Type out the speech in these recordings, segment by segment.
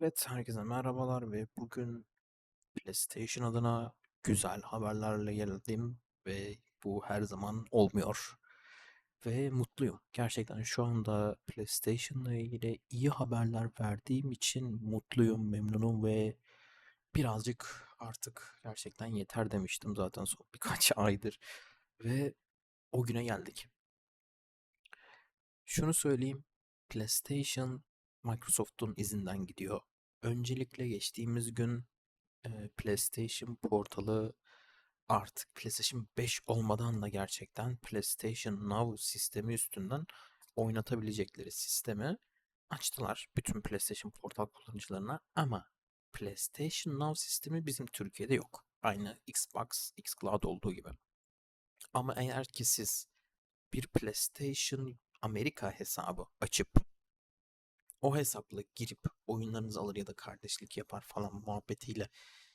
Evet, herkese merhabalar ve bugün PlayStation adına güzel haberlerle geldim ve bu her zaman olmuyor. Ve mutluyum. Gerçekten şu anda PlayStation'la ilgili iyi haberler verdiğim için mutluyum, memnunum ve birazcık artık gerçekten yeter demiştim zaten son birkaç aydır. Ve o güne geldik. Şunu söyleyeyim, PlayStation Microsoft'un izinden gidiyor. Öncelikle geçtiğimiz gün e, PlayStation portalı artık PlayStation 5 olmadan da gerçekten PlayStation Now sistemi üstünden oynatabilecekleri sistemi açtılar bütün PlayStation Portal kullanıcılarına ama PlayStation Now sistemi bizim Türkiye'de yok. Aynı Xbox, xCloud olduğu gibi. Ama eğer ki siz bir PlayStation Amerika hesabı açıp o hesapla girip oyunlarınızı alır ya da kardeşlik yapar falan muhabbetiyle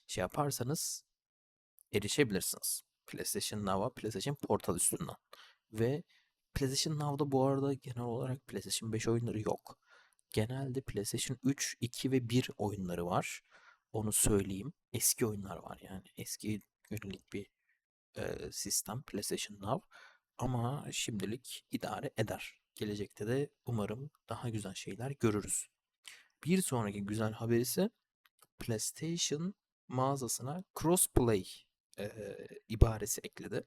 şey yaparsanız erişebilirsiniz. PlayStation Now'a PlayStation Portal üstünden. Ve PlayStation Now'da bu arada genel olarak PlayStation 5 oyunları yok. Genelde PlayStation 3, 2 ve 1 oyunları var. Onu söyleyeyim. Eski oyunlar var yani. Eski yönelik bir e, sistem PlayStation Now. Ama şimdilik idare eder. Gelecekte de umarım daha güzel şeyler görürüz. Bir sonraki güzel haber ise PlayStation mağazasına crossplay e, ibaresi ekledi.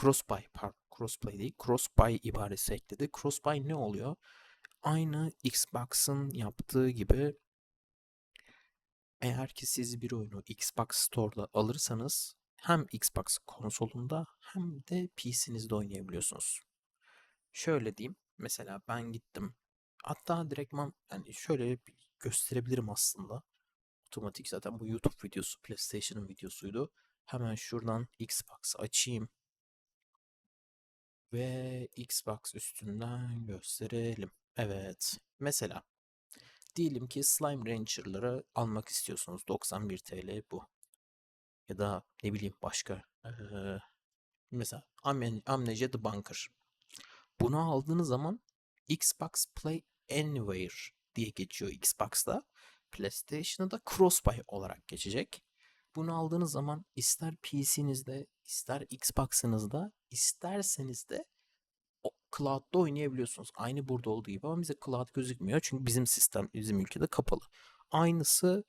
Crossbuy, pardon, crossplay değil, crossbuy ibaresi ekledi. Crossbuy ne oluyor? Aynı Xbox'ın yaptığı gibi eğer ki siz bir oyunu Xbox Store'da alırsanız hem Xbox konsolunda hem de PC'nizde oynayabiliyorsunuz. Şöyle diyeyim. Mesela ben gittim. Hatta direktman yani şöyle gösterebilirim aslında. Otomatik zaten bu YouTube videosu PlayStation'ın videosuydu. Hemen şuradan Xbox açayım. Ve Xbox üstünden gösterelim. Evet. Mesela diyelim ki Slime Rancher'ları almak istiyorsunuz. 91 TL bu. Ya da ne bileyim başka. Ee, mesela Amnesia The Bunker. Bunu aldığınız zaman Xbox Play Anywhere diye geçiyor Xbox'ta. PlayStation'da da Crossbuy olarak geçecek. Bunu aldığınız zaman ister PC'nizde, ister Xbox'ınızda, isterseniz de o cloud'da oynayabiliyorsunuz. Aynı burada olduğu gibi ama bize cloud gözükmüyor. Çünkü bizim sistem bizim ülkede kapalı. Aynısı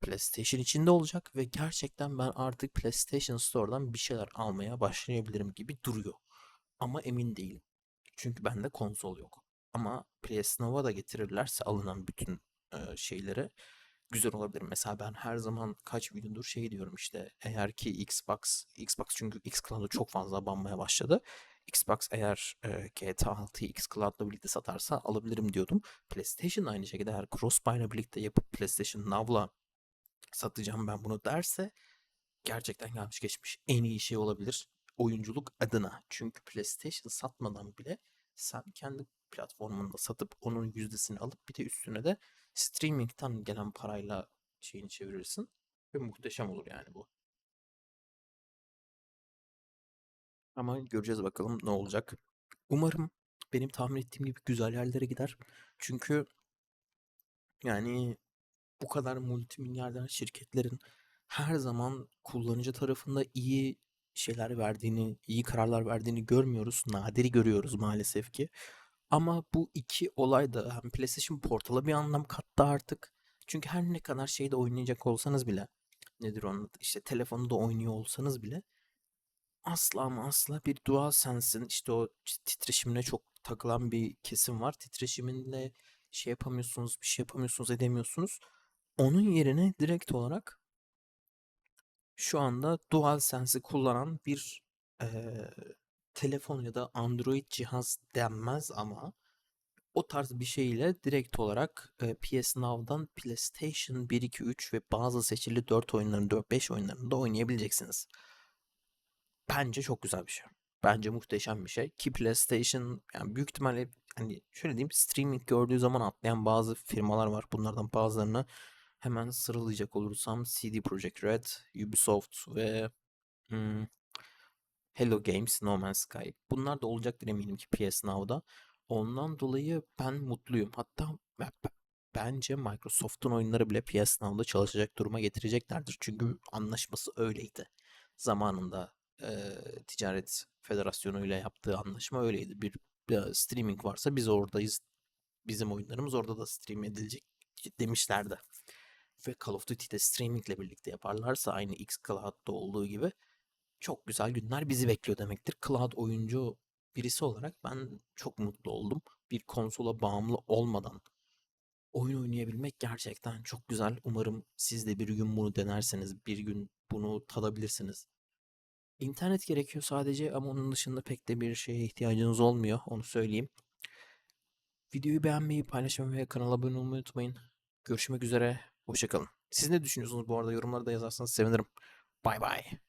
PlayStation içinde olacak ve gerçekten ben artık PlayStation Store'dan bir şeyler almaya başlayabilirim gibi duruyor. Ama emin değilim. Çünkü bende konsol yok. Ama PS Nova da getirirlerse alınan bütün e, şeyleri güzel olabilir. Mesela ben her zaman kaç videodur şey diyorum işte eğer ki Xbox, Xbox çünkü xCloud'u çok fazla abanmaya başladı. Xbox eğer e, GTA 6'yı xCloud'la birlikte satarsa alabilirim diyordum. PlayStation aynı şekilde eğer Crossbuy birlikte yapıp PlayStation Now'la satacağım ben bunu derse gerçekten gelmiş geçmiş en iyi şey olabilir oyunculuk adına. Çünkü PlayStation satmadan bile sen kendi platformunda satıp onun yüzdesini alıp bir de üstüne de streaming'ten gelen parayla şeyini çevirirsin. Ve muhteşem olur yani bu. Ama göreceğiz bakalım ne olacak. Umarım benim tahmin ettiğim gibi güzel yerlere gider. Çünkü yani bu kadar multimilyarder şirketlerin her zaman kullanıcı tarafında iyi şeyler verdiğini, iyi kararlar verdiğini görmüyoruz. Nadiri görüyoruz maalesef ki. Ama bu iki olay da hem PlayStation Portal'a bir anlam kattı artık. Çünkü her ne kadar şeyde oynayacak olsanız bile nedir onun işte telefonda oynuyor olsanız bile asla ama asla bir DualSense'in işte o titreşimine çok takılan bir kesim var. Titreşiminle şey yapamıyorsunuz, bir şey yapamıyorsunuz, edemiyorsunuz. Onun yerine direkt olarak şu anda DualSense'i kullanan bir eee, telefon ya da Android cihaz denmez ama o tarz bir şeyle direkt olarak e, PS Now'dan PlayStation 1, 2, 3 ve bazı seçili 4 oyunların 4, 5 oyunlarında oynayabileceksiniz. Bence çok güzel bir şey. Bence muhteşem bir şey. Ki PlayStation yani büyük ihtimalle hani şöyle diyeyim streaming gördüğü zaman atlayan bazı firmalar var. Bunlardan bazılarını hemen sıralayacak olursam CD Projekt Red, Ubisoft ve hmm, Hello Games, No Man's Sky. Bunlar da olacaktır eminim ki PS Now'da. Ondan dolayı ben mutluyum. Hatta bence Microsoft'un oyunları bile PS Now'da çalışacak duruma getireceklerdir. Çünkü anlaşması öyleydi. Zamanında eee, Ticaret Federasyonu ile yaptığı anlaşma öyleydi. Bir, bir streaming varsa biz oradayız. Bizim oyunlarımız orada da stream edilecek demişlerdi. Ve Call of Duty'de streamingle birlikte yaparlarsa aynı xCloud'da olduğu gibi çok güzel günler bizi bekliyor demektir. Cloud oyuncu birisi olarak ben çok mutlu oldum. Bir konsola bağımlı olmadan oyun oynayabilmek gerçekten çok güzel. Umarım siz de bir gün bunu denerseniz, bir gün bunu tadabilirsiniz. İnternet gerekiyor sadece ama onun dışında pek de bir şeye ihtiyacınız olmuyor. Onu söyleyeyim. Videoyu beğenmeyi, paylaşmayı ve kanala abone olmayı unutmayın. Görüşmek üzere. Hoşçakalın. Siz ne düşünüyorsunuz bu arada? Yorumlarda yazarsanız sevinirim. Bay bay.